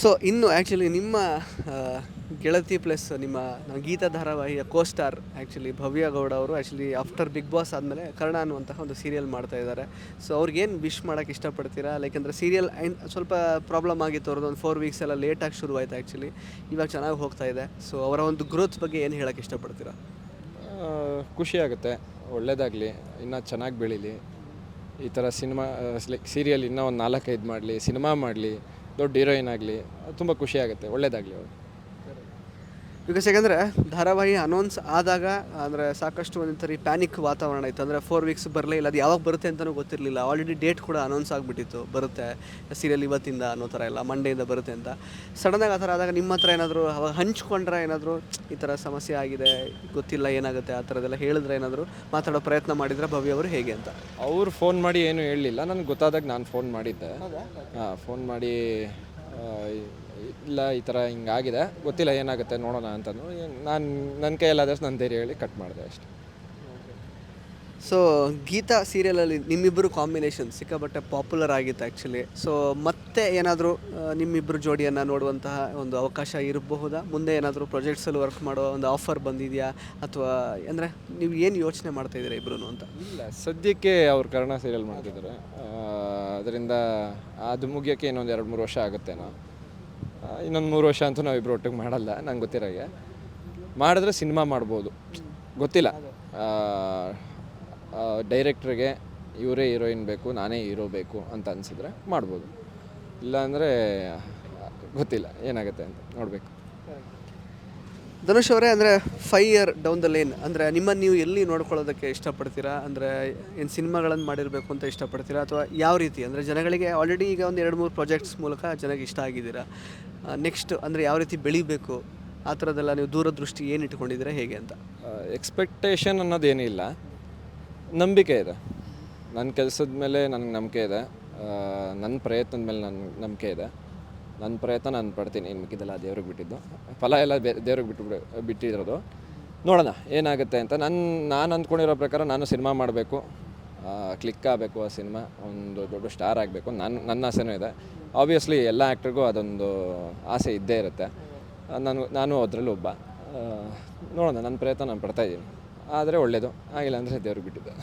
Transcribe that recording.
So ಇನ್ನು actually ನಿಮ್ಮ ಗೆಳತಿ ಪ್ಲಸ್ ನಿಮ್ಮ Geetha ಧಾರಾವಾಹಿಯ co star actually Bhavya Gowda ಅವರು ಆ್ಯಕ್ಚುಲಿ ಆಫ್ಟರ್ ಬಿಗ್ ಬಾಸ್ ಆದಮೇಲೆ ಕರ್ಣ ಅನ್ನುವಂತಹ ಒಂದು ಸೀರಿಯಲ್ ಮಾಡ್ತಾ ಇದ್ದಾರೆ. ಸೊ ಅವ್ರಿಗೇನು ವಿಶ್ ಮಾಡೋಕ್ಕೆ ಇಷ್ಟಪಡ್ತೀರಾ? ಲೈಕ್ ಅಂದರೆ ಸೀರಿಯಲ್ ಸ್ವಲ್ಪ ಪ್ರಾಬ್ಲಮ್ ಆಗಿತ್ತು, ಅವ್ರದ್ದು ಒಂದು ಫೋರ್ ವೀಕ್ಸ್ ಎಲ್ಲ ಲೇಟಾಗಿ ಶುರುವಾಯಿತು ಆ್ಯಕ್ಚುಲಿ ಇವಾಗ ಚೆನ್ನಾಗಿ ಹೋಗ್ತಾ ಇದೆ. ಸೊ ಅವರ ಒಂದು ಗ್ರೋತ್ ಬಗ್ಗೆ ಏನು ಹೇಳೋಕ್ಕೆ ಇಷ್ಟಪಡ್ತೀರಾ? ಖುಷಿಯಾಗುತ್ತೆ ಒಳ್ಳೆಯದಾಗಲಿ ಇನ್ನೂ ಚೆನ್ನಾಗಿ ಬೆಳೀಲಿ. ಈ ಥರ ಸಿನಿಮಾ ಸೀರಿಯಲ್ ಇನ್ನೂ ಒಂದು ನಾಲ್ಕೈದು ಮಾಡಲಿ ಸಿನಿಮಾ ಮಾಡಲಿ. ದೊಡ್ಡ ಹೀರೋಯಿನ್ ಆಗಲಿ ತುಂಬ ಖುಷಿ ಆಗುತ್ತೆ ಒಳ್ಳೇದಾಗಲಿ ಅವ್ರು ಬಿಕಾಸ್ ಯಾಕಂದರೆ ಧಾರಾವಾಹಿ ಅನೌನ್ಸ್ ಆದಾಗ ಅಂದರೆ ಸಾಕಷ್ಟು ಒಂದೊಂದು ಸರಿ ಪ್ಯಾನಿಕ್ ವಾತಾವರಣ ಇತ್ತು. ಅಂದರೆ ಫೋರ್ ವೀಕ್ಸ್ ಬರಲೇ ಇಲ್ಲ. ಅದು ಯಾವಾಗ ಬರುತ್ತೆ ಅಂತಲೂ ಗೊತ್ತಿರಲಿಲ್ಲ. ಆಲ್ರೆಡಿ ಡೇಟ್ ಕೂಡ ಅನೌನ್ಸ್ ಆಗಿಬಿಟ್ಟಿತ್ತು. ಬರುತ್ತೆ. ಸೀರಿಯಲ್ ಇವತ್ತಿಂದ ಅನ್ನೋ ಥರ ಎಲ್ಲ ಮಂಡೆಯಿಂದ ಬರುತ್ತೆ ಅಂತ. ಸಡನ್ನಾಗಿ ಆ ಥರ ಆದಾಗ ನಿಮ್ಮ ಹತ್ರ ಏನಾದರೂ ಅವಾಗ ಹಂಚ್ಕೊಂಡ್ರೆ ಏನಾದರೂ ಈ ಥರ ಸಮಸ್ಯೆ ಆಗಿದೆ ಗೊತ್ತಿಲ್ಲ ಏನಾಗುತ್ತೆ ಆ ಥರದೆಲ್ಲ ಹೇಳಿದ್ರೆ ಏನಾದರೂ ಮಾತಾಡೋ ಪ್ರಯತ್ನ ಮಾಡಿದರೆ ಭವ್ಯ ಅವರು ಹೇಗೆ ಅಂತ. ಅವ್ರು ಫೋನ್ ಮಾಡಿ ಏನೂ ಹೇಳಲಿಲ್ಲ. ನನಗೆ ಗೊತ್ತಾದಾಗ ನಾನು ಫೋನ್ ಮಾಡಿದ್ದೆ. ಹಾಂ ಫೋನ್ ಮಾಡಿ ಇಲ್ಲ ಈ ಥರ ಹಿಂಗಾಗಿದೆ. ಗೊತ್ತಿಲ್ಲ ಏನಾಗುತ್ತೆ ನೋಡೋಣ ಅಂತಂದು. ನಾನು ನನ್ನ ಕೈಯಲ್ಲಾದಷ್ಟು ನನ್ನ ಧೈರ್ಯ ಹೇಳಿ ಕಟ್ ಮಾಡಿದೆ ಅಷ್ಟೆ. ಸೊ ಗೀತಾ ಸೀರಿಯಲಲ್ಲಿ ನಿಮ್ಮಿಬ್ಬರು ಕಾಂಬಿನೇಷನ್ ಸಿಕ್ಕಾಪಟ್ಟೆ ಪಾಪ್ಯುಲರ್ ಆಗಿತ್ತು ಆ್ಯಕ್ಚುಲಿ ಸೊ ಮತ್ತೆ ಏನಾದರೂ ನಿಮ್ಮಿಬ್ಬರು ಜೋಡಿಯನ್ನು ನೋಡುವಂತಹ ಒಂದು ಅವಕಾಶ ಇರಬಹುದಾ? ಮುಂದೆ ಏನಾದರೂ ಪ್ರಾಜೆಕ್ಟ್ಸಲ್ಲಿ ವರ್ಕ್ ಮಾಡೋ ಒಂದು ಆಫರ್ ಬಂದಿದೆಯಾ? ಅಥವಾ ಅಂದರೆ ನೀವು ಏನು ಯೋಚನೆ ಮಾಡ್ತಾ ಇದ್ದೀರಾ ಇಬ್ಬರು ಅಂತ? ಇಲ್ಲ ಸದ್ಯಕ್ಕೆ ಅವ್ರು ಕರ್ಣ ಸೀರಿಯಲ್ ಮಾಡ್ತಿದ್ದಾರೆ. ಅದರಿಂದ ಅದು ಮುಗಿಯೋಕ್ಕೆ ಇನ್ನೊಂದು ಎರಡು ಮೂರು ವರ್ಷ ಆಗುತ್ತೇನೋ ಇನ್ನೊಂದು ಮೂರು ವರ್ಷ ಅಂತೂ ನಾವಿಬ್ಬರು ಒಟ್ಟಿಗೆ ಮಾಡಲ್ಲ, ನಂಗೆ ಗೊತ್ತಿರೋಗೆ ಮಾಡಿದ್ರೆ ಸಿನಿಮಾ ಮಾಡ್ಬೋದು. ಗೊತ್ತಿಲ್ಲ. ಡೈರೆಕ್ಟ್ರಿಗೆ ಇವರೇ ಹೀರೋಯಿನ್ ಬೇಕು, ನಾನೇ ಹೀರೋ ಬೇಕು ಅಂತ ಅನಿಸಿದ್ರೆ ಮಾಡ್ಬೋದು. ಇಲ್ಲಾಂದರೆ ಗೊತ್ತಿಲ್ಲ, ಏನಾಗುತ್ತೆ ಅಂತ ನೋಡಬೇಕು. ಧನುಷ್ ಅವರೇ, ಅಂದರೆ five year down the line ಅಂದರೆ ನಿಮ್ಮನ್ನು ನೀವು ಎಲ್ಲಿ ನೋಡ್ಕೊಳ್ಳೋದಕ್ಕೆ ಇಷ್ಟಪಡ್ತೀರಾ? ಅಂದರೆ, ಏನು ಸಿನಿಮಾಗಳನ್ನು ಮಾಡಿರಬೇಕು ಅಂತ ಇಷ್ಟಪಡ್ತೀರಾ? ಅಥವಾ ಯಾವ ರೀತಿ? ಅಂದರೆ, ಜನಗಳಿಗೆ ಆಲ್ರೆಡಿ ಈಗ ಒಂದು ಎರಡು ಮೂರು ಪ್ರಾಜೆಕ್ಟ್ಸ್ ಮೂಲಕ ಜನಕ್ಕೆ ಇಷ್ಟ ಆಗಿದ್ದೀರಾ? ನೆಕ್ಸ್ಟ್ ಅಂದರೆ, ಯಾವ ರೀತಿ ಬೆಳಿಬೇಕು? ಆ ಥರದ್ದೆಲ್ಲ ನೀವು ದೂರದೃಷ್ಟಿ ಏನು ಇಟ್ಕೊಂಡಿದ್ದೀರಾ? ಹೇಗೆ ಅಂತ. ಎಕ್ಸ್ಪೆಕ್ಟೇಷನ್ ಅನ್ನೋದೇನಿಲ್ಲ ನಂಬಿಕೆ ಇದೆ. ನನ್ನ ಕೆಲಸದ ಮೇಲೆ ನನಗೆ ನಂಬಿಕೆ ಇದೆ. ನನ್ನ ಪ್ರಯತ್ನದ ಮೇಲೆ ನನ್ನ ನಂಬಿಕೆ ಇದೆ. ನನ್ನ ಪ್ರಯತ್ನ ನಾನು ಪಡ್ತೀನಿ. ಇನ್ನು ಮಿಕ್ಕಿದ್ದೆಲ್ಲ ದೇವ್ರಿಗೆ ಬಿಟ್ಟಿದ್ದು. ಫಲ ಎಲ್ಲ ಬೇ ದೇವ್ರಿಗೆ ಬಿಟ್ಟು ಬಿಟ್ಟಿರೋದು. ನೋಡೋಣ, ಏನಾಗುತ್ತೆ ಅಂತ. ನನ್ನ ನಾನು ಅಂದ್ಕೊಂಡಿರೋ ಪ್ರಕಾರ ನಾನು ಸಿನಿಮಾ ಮಾಡಬೇಕು. ಕ್ಲಿಕ್ ಆಗಬೇಕು ಆ ಸಿನಿಮಾ. ಒಂದು ದೊಡ್ಡ ಸ್ಟಾರ್ ಆಗಬೇಕು. ನನ್ನ ನನ್ನ ಆಸೆನೂ ಇದೆ. ಆಬ್ವಿಯಸ್ಲಿ ಎಲ್ಲ ಆ್ಯಕ್ಟ್ರಿಗೂ ಅದೊಂದು ಆಸೆ ಇದ್ದೇ ಇರುತ್ತೆ. ನಾನು ನಾನು ಅದರಲ್ಲೂ ಒಬ್ಬ. ನೋಡೋಣ, ನನ್ನ ಪ್ರಯತ್ನ ನಾನು ಪಡ್ತಾಯಿದ್ದೀನಿ ಆದರೆ ಒಳ್ಳೆಯದು ಆಗಿಲ್ಲ ಅಂದರೆ ದೇವ್ರಿಗೆ ಬಿಟ್ಟಿದ್ದೆ.